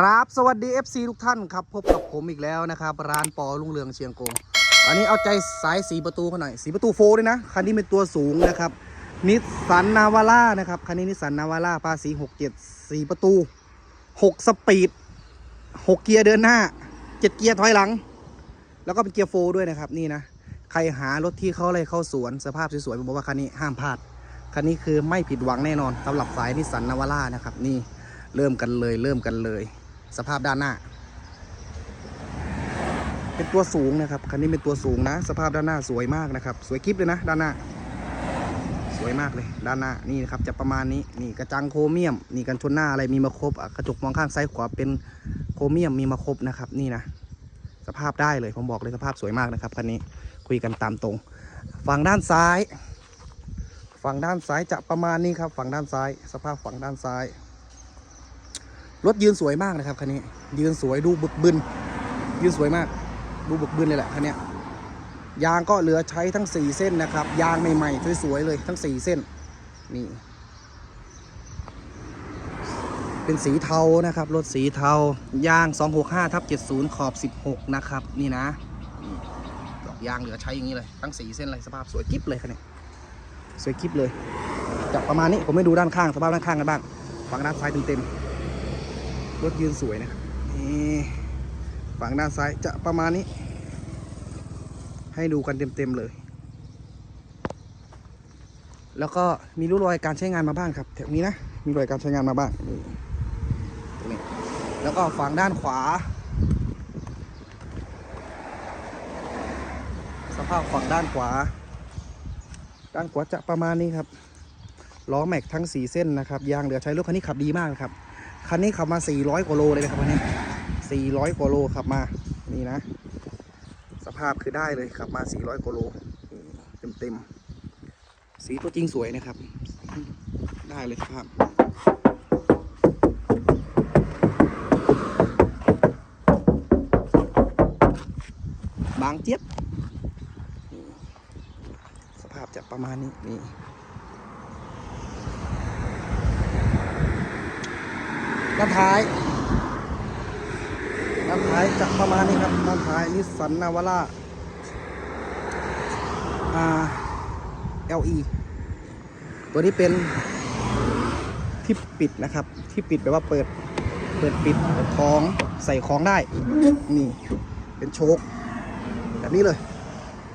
ครับสวัสดี FC ทุกท่านครับ พบกับผมอีกแล้วนะครับ ร้านปอลุงเรืองเชียงกงอันนี้เอาใจสายสีประตูเขาหน่อยสีประตูโฟด้วยนะ คันนี้เป็นตัวสูงนะครับนิสสันนาวาร่านะครับ คันนี้นิสสันนาวาร่าภาษี67สีประตู 6 สปีด 6 เกียร์เดินหน้า 7 เกียร์ถอยหลัง แล้วก็เป็นเกียร์โฟด้วยนะครับนี่นะ ใครหารถที่เข้าอะไรเข้าสวนสภาพสวยๆผมบอกว่าคันนี้ห้ามพลาดคันนี้คือไม่ผิดหวังแน่นอนสำหรับสายนิสสันนาวาร่านะครับนี่เริ่มกันเลยเริ่มกันเลย สภาพด้านหน้า เป็นตัวสูงนะครับคันนี้เป็นตัวสูงนะ สภาพด้านหน้าสวยมากนะครับ สวยคลิปเลยนะ ด้านหน้า สวยมากเลย ด้านหน้านี่นะครับจะประมาณนี้นี่กระจังโครเมียม นี่กันชนหน้าอะไรมีมาครบกระจกมองข้างซ้ายขวาเป็นโครเมียมมีมาครบนะครับ นี่นะสภาพได้เลยผมบอกเลยสภาพสวยมากนะครับคันนี้คุยกันตามตรง ฝั่งด้านซ้าย ฝั่งด้านซ้ายจะประมาณนี้ครับ ฝั่งด้านซ้าย สภาพฝั่งด้านซ้าย รถยืนสวยมากนะครับคันนี้ ยืนสวยดูบึกบึน ยืนสวยมาก ดูบึกบึนเลยแหละคันนี้ยางก็เหลือใช้ทั้ง 4 เส้นนะครับ ยางใหม่ๆสวยๆเลยทั้ง 4 เส้น นี่ เป็นสีเทานะครับ รถสีเทา ยาง 265ทับ70 ขอบ 16 นะครับ นี่นะดอกยางเหลือใช้อย่างนี้เลย ทั้ง 4 เส้นเลยสภาพสวยกิ๊บเลยคันนี้ สวยกิ๊บเลยจะประมาณนี้ผมไม่ดูด้านข้างสภาพด้านข้างกันบ้างฝั่งด้านซ้ายเต็มๆ รถยืนสวยนะครับนี่ฝั่งด้านซ้ายจะประมาณนี้ ให้ดูกันเต็มๆเลย แล้วก็มีรูรอยการใช้งานมาบ้างครับ แถวนี้นะ มีรอยการใช้งานมาบ้างนี่ตรงนี้ แล้วก็ฝั่งด้านขวา สภาพฝั่งด้านขวา ด้านขวาจะประมาณนี้ครับล้อแม็กทั้ง 4 เส้นนะครับยางเหลือใช้รถคันนี้ขับดีมากครับ คันนี้ขับมา 400 กว่าโลเลยนะครับคันนี้ 400 กว่าโลขับมา นี่นะ สภาพคือได้เลยขับมา 400 กว่าโลเต็มเต็มสีตัวจริงสวยนะครับ ได้เลยสภาพบางเจี๊ยบ สภาพจะประมาณนี้นี่ ด้านท้าย ด้านท้ายจะประมาณนี้ครับ ด้านท้ายนิสสันนาวาร่า R LE ตัวนี้เป็นที่ปิดนะครับ ที่ปิดแปลว่าเปิด เปิดปิดเปิดท้องใส่ของได้ นี่ เป็นโชค แบบนี้เลย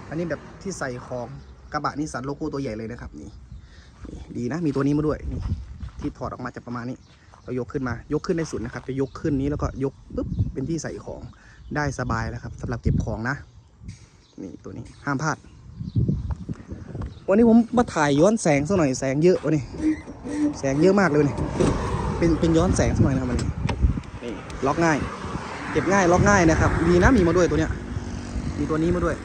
อันนี้แบบที่ใส่ของกระบะนิสสันโลโก้ตัวใหญ่เลยนะครับ นี่ ดีนะ มีตัวนี้มาด้วย ที่ถอดออกมาจะประมาณนี้ เรายกขึ้นมายกขึ้นได้สุดนะครับ จะยกขึ้นนี้แล้วก็ยกปุ๊บเป็นที่ใส่ของได้สบายนะครับสำหรับเก็บของนะ นี่ตัวนี้ห้ามพลาด วันนี้ผมมาถ่ายย้อนแสงสักหน่อยแสงเยอะวันนี้แสงเยอะมากเลยนนี้เป็นเป็นย้อนแสงสักหน่อยนะครับวันนี้นี่ล็อกง่าย เก็บง่ายล็อกง่ายนะครับ มีนะมีมาด้วยตัวเนี้ยมีตัวนี้มาด้วย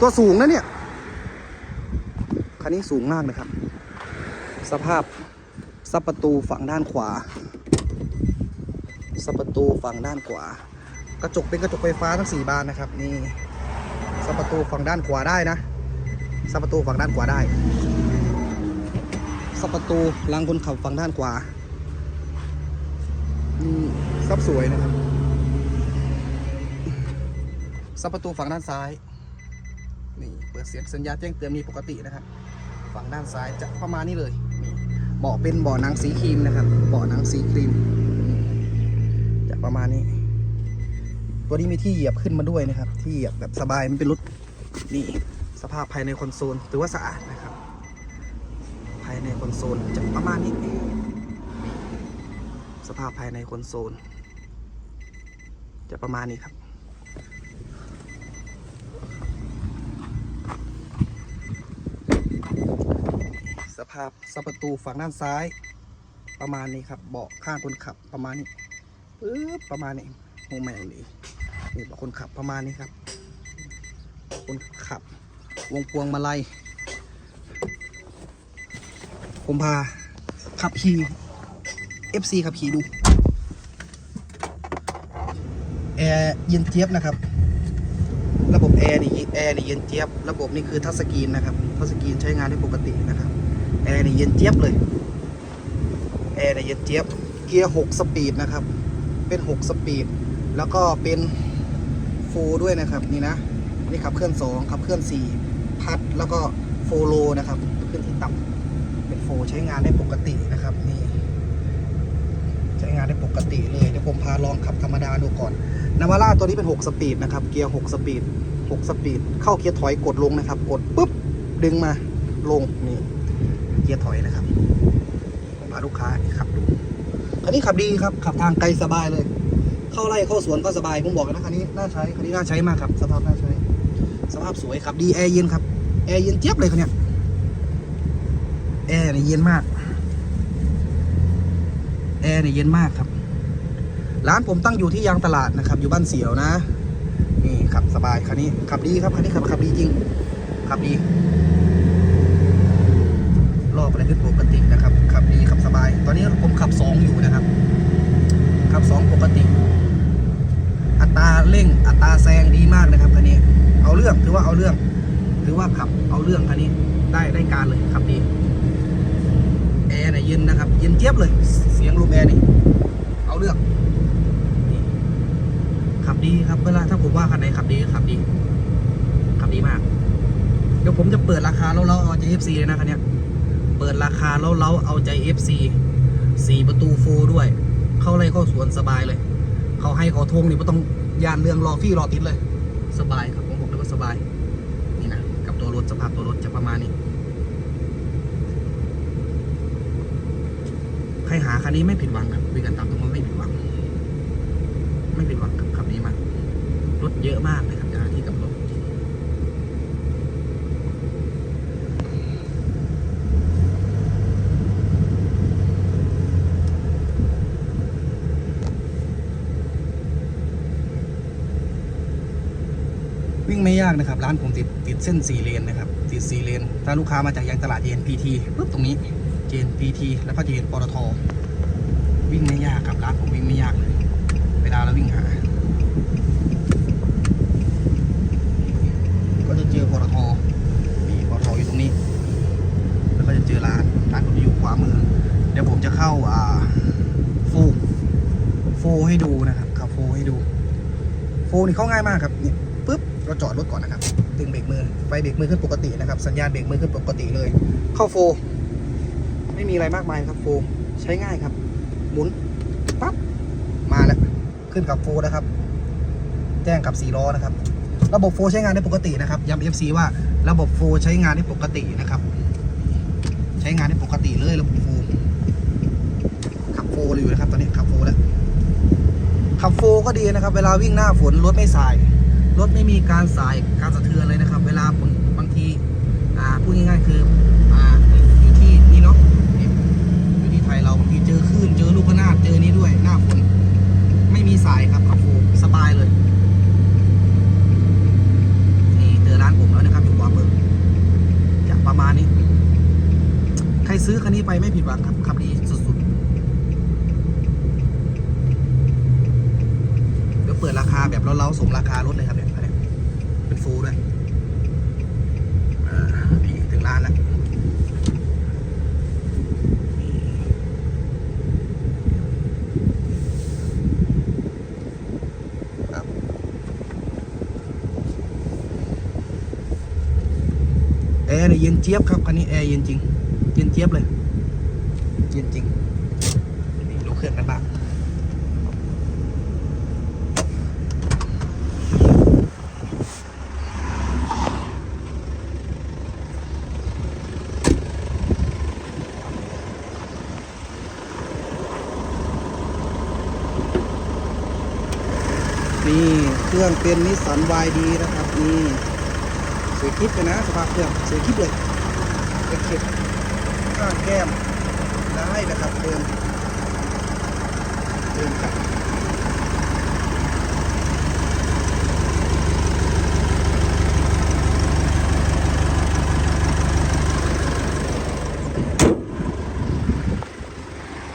ตัวสูงนะเนี่ยคันนี้สูงมากนะครับ สภาพซับประตูฝั่งด้านขวาซับประตูฝั่งด้านขวา กระจกเป็นกระจกไฟฟ้าทั้งสี่บานนะครับนี่ซับประตูฝั่งด้านขวาได้นะซับประตูฝั่งด้านขวาได้ซับประตูหลังคนขับฝั่งด้านขวานี่ซับสวยนะครับซับประตูฝั่งด้านซ้ายนี่เปิดเสียงสัญญาณแจ้งเตือนมีปกตินะครับฝั่งด้านซ้ายจะประมาณนี้เลย เบาะเป็นเบาะหนังสีครีมนะครับเบาะหนังสีครีมจะประมาณนี้ ตัวนี้มีที่เหยียบขึ้นมาด้วยนะครับ ที่เหยียบแบบสบายมันเป็นรถนี่สภาพภายในคอนโซลถือว่าสะอาดนะครับ ภายในคอนโซลจะประมาณนี้สภาพภายในคอนโซล จะประมาณนี้ครับ สภาพซับประตูฝั่งด้านซ้าย ประมาณนี้ครับ เบาะข้างคนขับประมาณนี้ปึ๊บประมาณนี้โมแมงดีนี่เบาะคนขับประมาณนี้ครับ คนขับ วงพวงมาลัยผมพาขับขี่ FC ขับขี่ดูแอร์เย็นเจี๊ยบนะครับ ระบบแอร์นี่แอร์นี่เย็นเจี๊ยบ ระบบนี่คือทัชสกรีนนะครับทัชสกรีนใช้งานได้ปกตินะครับ แอร์นี่เย็นเจี๊ยบเลย แอร์เนี่ยเย็นเจี๊ยบ เกียร์6สปีดนะครับ เป็น6สปีด แล้วก็เป็นโฟด้วยนะครับ นี่นะนี่ขับเคลื่อน2ขับเคลื่อน4พัดแล้วก็โฟโลนะครับเคลื่อนที่ต่ำเป็นโฟใช้งานได้ปกตินะครับ นี่ ใช้งานได้ปกติเลยเดี๋ยวผมพาลองขับธรรมดาดูก่อนนาวาร่าตัวนี้เป็น 6 สปีดนะครับ เกียร์ 6 สปีด 6 สปีด เข้าเกียร์ถอยกดลงนะครับ กดปุ๊บ ดึงมาลงนี่ เกียร์ถอยนะครับผมพาลูกค้าขับดูคันนี้ขับดีครับ ขับทางไกลสบายเลย เข้าไร่เข้าสวนก็สบายผมบอกเลยนะคันนี้น่าใช้คันนี้น่าใช้มากครับ สภาพน่าใช้สภาพสวยครับดีแอร์เย็นครับแอร์เย็นเจี๊ยบเลยคันเนี้ยแอร์เนี่ยเย็นมากแอร์เนี่ยเย็นมากครับ ร้านผมตั้งอยู่ที่ยางตลาดนะครับ อยู่บ้านเสียวนะ นี่ขับสบายคันนี้ขับดีครับคันนี้ขับขับดีจริงขับดี รอบอะไรขึ้นปกตินะครับ ขับดีขับสบาย ตอนนี้ผมขับสองอยู่นะครับ ขับสองปกติ อัตราเร่ง อัตราแซงดีมากนะครับคันนี้ เอาเรื่องถือว่าเอาเรื่องถือว่าขับเอาเรื่องคันนี้ได้ได้การเลยขับดีแอร์เนี่ยเย็นนะครับ เย็นเจี๊ยบเลย เสียงลมแอร์นี่เอาเรื่องขับดีครับเวลาถ้าผมว่าคันไหนขับดีขับดีขับดีมาก เดี๋ยวผมจะเปิดราคาแล้วเราเอาใจ FC เลยนะคันนี้ เปิดราคาแล้วเราเอาใจ FC สี่ประตูโฟร์ด้วย เข้าไรเข้าสวนสบายเลย เขาให้เขาทงนี่ไม่ต้องยานเรื่องรอฟี่รอติดเลย สบายครับผมบอกเลยว่าสบาย นี่นะ กับตัวรถสภาพตัวรถจะประมาณนี้ ใครหาคันนี้ไม่ผิดหวังครับคุยกันตามตรงว่าไม่ผิดหวัง ไม่ผิดหวังครับขับดีมากรถเยอะมากเลยครับเจ้าหน้าที่กับรถ วิ่งไม่ยาก นะครับ ร้านผมติดติดเส้นสี่เลนนะครับ ติดสี่เลน ถ้าลูกค้ามาจากยางตลาด JNPT ปุ๊บตรงนี้ JNPT แล้วก็จะเห็นปตทวิ่งไม่ยากครับร้านผมวิ่งไม่ยากเลยเวลาเราวิ่งหา ก็จะเจอปตทมีปตทอยู่ตรงนี้ แล้วก็จะเจอร้านร้านผมอยู่ขวามือ เดี๋ยวผมจะเข้าอ่าฟูฟูให้ดูนะครับขับฟูให้ดูฟูนี่เข้าง่ายมากครับเนี่ย เราจอดรถก่อนนะครับ ดึงเบรกมือไฟเบรกมือขึ้นปกตินะครับ สัญญาณเบรกมือขึ้นปกติเลย เข้าโฟร์ไม่มีอะไรมากมายครับโฟร์ใช้ง่ายครับ หมุนปั๊บมาแล้ว ขึ้นกับโฟร์นะครับ แจ้งกับสี่ล้อนะครับ ระบบโฟร์ใช้งานได้ปกตินะครับ ย้ำ FC ว่าระบบโฟร์ใช้งานได้ปกตินะครับ ใช้งานได้ปกติเลยระบบโฟร์ขับโฟร์เลยอยู่นะครับ ตอนนี้ขับโฟร์แล้วขับโฟก็ดีนะครับ เวลาวิ่งหน้าฝนรถไม่สาย รถไม่มีการสายการสะเทือนเลยนะครับ เวลาบางทีอ่าพูดง่ายๆคืออ่าอยู่ที่นี่เนาะอยู่ที่ไทยเราบางทีเจอคลื่นเจอลูกระนาดเจอนี้ด้วยหน้าฝนไม่มีสายครับขับโฟสบายเลยนี่เจอร้านผมแล้วนะครับอยู่ขวามือจะประมาณนี้ ใครซื้อคันนี้ไปไม่ผิดหวังครับขับดีสุดๆเดี๋ยวเปิดราคาแบบเล้าๆสมราคารถเลยครับเนี่ย เป็นฟูลด้วยนี่ถึงร้านแล้วแอร์เนี่ยเย็นเจี๊ยบครับคันนี้แอร์เย็นจริง เย็นเจี๊ยบเลย เย็นจริงนี่ดูเครื่องกันบ้าง นี่เค รื่องเป็นนิสสัน YD นะครับนี่สวยคลิปเลยนะสภาพเครื่องสวยคลิปเลยเป็นคลิปข้างแก้มได้นะครับเดินเดินครับ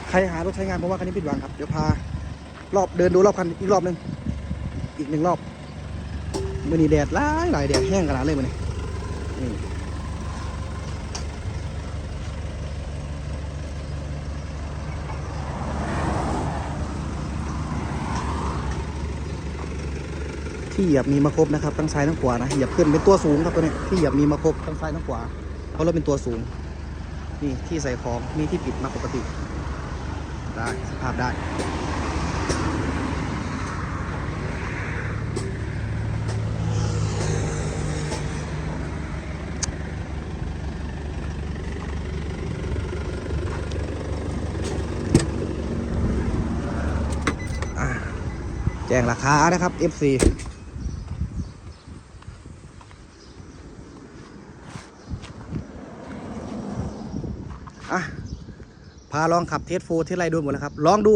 ใครหารถใช้งานเพราะว่าคันนี้ผิดหวังครับ เดี๋ยวพารอบเดินดูรอบคันอีกรอบหนึ่งีกหนึ่งรอบมื่อนี้แดดร้ายหลายแดดแห้งขนาดเลยมือนี้ที่เหยียบมีมาครบนะครับทั้งซ้ายทั้งขวานะเหยียบขึ้นเป็นตัวสูงครับตัวนี้ที่เหยียบมีมาครบทั้งซ้ายทั้งขวาเพราะเราเป็นตัวสูงนี่ที่ใส่ของมีที่ปิดมาปกติ ได้สภาพได้ จ้งราคานะครับ FC อะ พาลองขับเทสโฟเทสไรดูหมดแล้วครับ ลองดู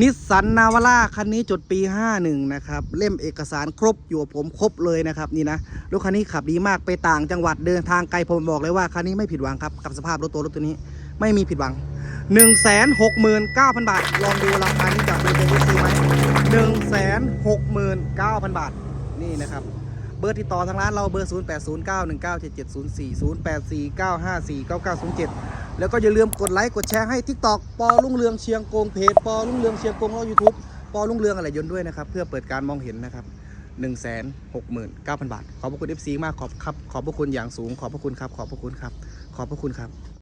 นิสสันนาวาร่าคันนี้จดปี 51 นะครับ เล่มเอกสารครบอยู่ผมครบเลยนะครับนี่นะรถคันนี้ขับดีมากไปต่างจังหวัดเดินทางไกลผมบอกเลยว่าคันนี้ไม่ผิดหวังครับกับสภาพรถตัวรถตัวนี้ ไม่มีผิดหวัง 1 6 9 0 0 0 บาท ลองดูราคานี้จากเบอร์เจซีไหม1 6 9 0 0 0 บาท นี่นะครับ เบอร์ติดต่อทางร้านเราเบอร์ 0 8 0 9 1 9 7 7 0 4 0 8 4 9 5 4 9 9 0 7 แล้วก็อย่าลืมกดไลค์กดแชร์ให้ TikTok ปอลุ่งเรืองเชียงกงเพจปอลุ่งเรืองเชียงกงแล้วยูทูบปอลุ่งเรืองอะไรยนต์ด้วยนะครับ เพื่อเปิดการมองเห็นนะครับ1 6 9 0 0 0 บาท ขอบพระคุณ FC มากขอบครับ ขอบพระคุณอย่างสูง ขอบพระคุณครับ ขอบพระคุณครับ ขอบพระคุณครับ